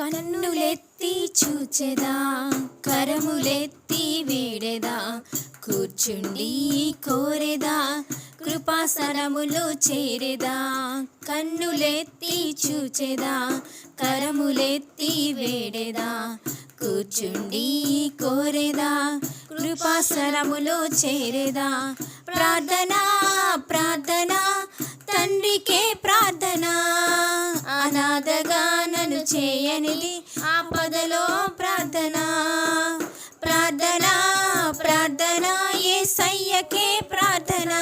కన్నులెత్తి చూచెదా కరములెత్తి వేడెదా కూర్చుండి కోరెదా కృపాసనములు చేరెదా కన్నులెత్తి చూచెదా కరములెత్తి వేడెదా కూర్చుండి కోరెదా కృపాసనములో చేరెదా ప్రార్థన ప్రార్థనా తండ్రికే చేయనిది ఆపదలో ప్రార్థన ప్రార్థన ప్రార్థన ఏ సయ్యకే ప్రార్థన.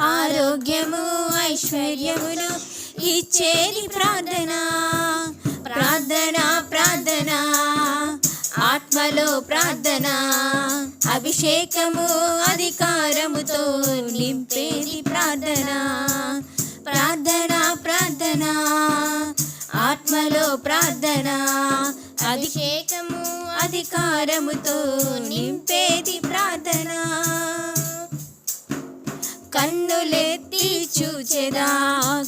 ఆరోగ్యము ఐశ్వర్యములు ఇచ్చేది ప్రార్థన. ప్రార్థన ప్రార్థన ఆత్మలో ప్రార్థన. అభిషేకము అధికారముతో నింపేది ప్రార్థన అభిషేకము అధికారముతో నింపేది ప్రార్థన. కన్నులెత్తి చూచెదా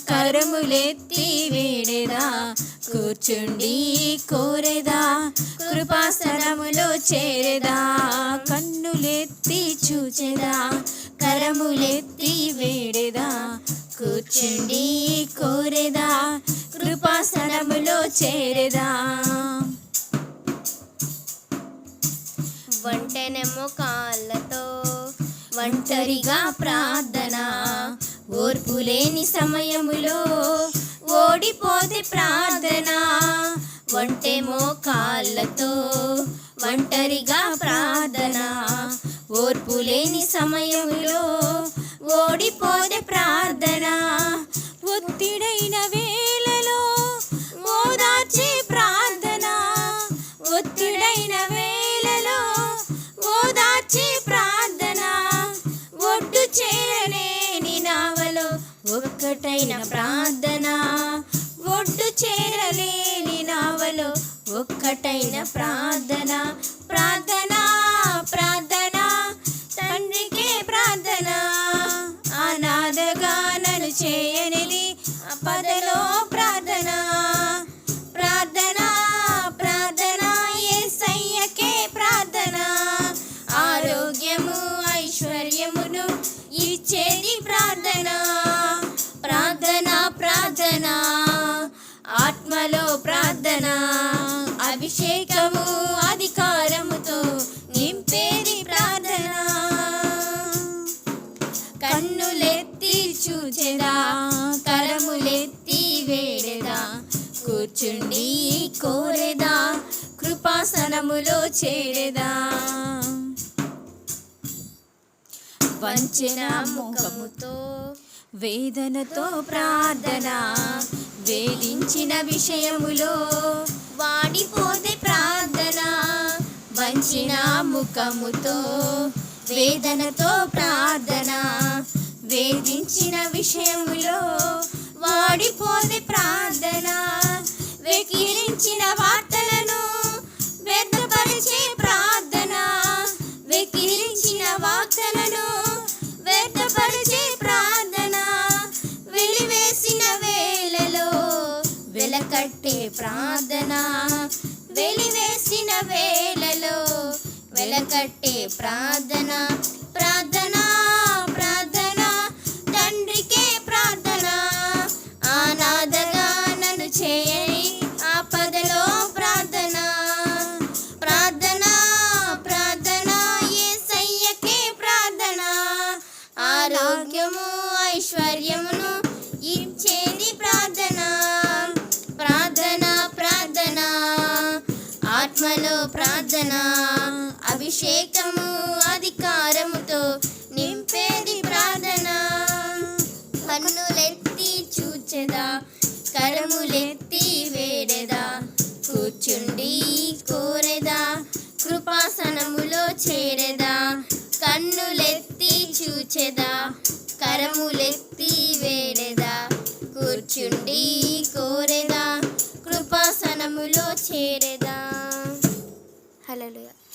కరములెత్తి వేడెదా కూర్చుండి కోరెదా కృపాసనములో చేరేదా. కన్నులెత్తి చూచెదా కరములెత్తి వేడెదా కూర్చుండి కోరెదా. కృపాసనములో చేరదా. వంటెనెమో కాళ్ళతో ఒంటరిగా ప్రార్థన. ఓర్పు లేని సమయములో ఓడిపోతే ప్రార్థన. ఒంటెమో కాళ్ళతో ఒంటరిగా ప్రార్థన. ఓర్పు లేని సమయములో ఓడిపోతే ప్రార్థన. ఒత్తిడైన ఒక్కటైన ప్రార్థన ప్రార్థన ప్రార్థన తండ్రికే ప్రార్థన అనాథగా నన్ను అభిషేకము అధికారముతో నింపేది ప్రార్థన. కన్నులెత్తి చూచెదా కరములెత్తి వేడెదా కూర్చుండి కోరెదా కృపాసనములో చేరెదా. వంచన ముఖముతో వేదనతో ప్రార్థన వేధించిన విషయములో వాడిపోతే ప్రార్థన వంచిన ముఖముతో వేదనతో ప్రార్థన వేధించిన విషయములో వాడిపోతే ప్రార్థన వెకిరించిన వెలకట్టే ప్రార్థన. వెలివేసిన వేళలో వెలకట్టే ప్రార్థన. ప్రార్థన ప్రార్థన తండ్రికే ప్రార్థన. ఆనాదగా నన్ను చేయని ఆపదలో ప్రార్థన. ప్రార్థన ప్రార్థన యేసయ్యకే ప్రార్థన. ఆరోగ్యము ఐశ్వర్యము మహిమలో ప్రార్థన అభిషేకము అధికారముతో నింపేది ప్రార్థన. కన్నులెత్తి చూచెదా కరములెత్తి వేడెదా కూర్చుండి కోరెదా కృపాసనములో చేరెదా. కన్నులెత్తి చూచెదా కరములెత్తి వేడెదా కూర్చుండి కోరె Dale.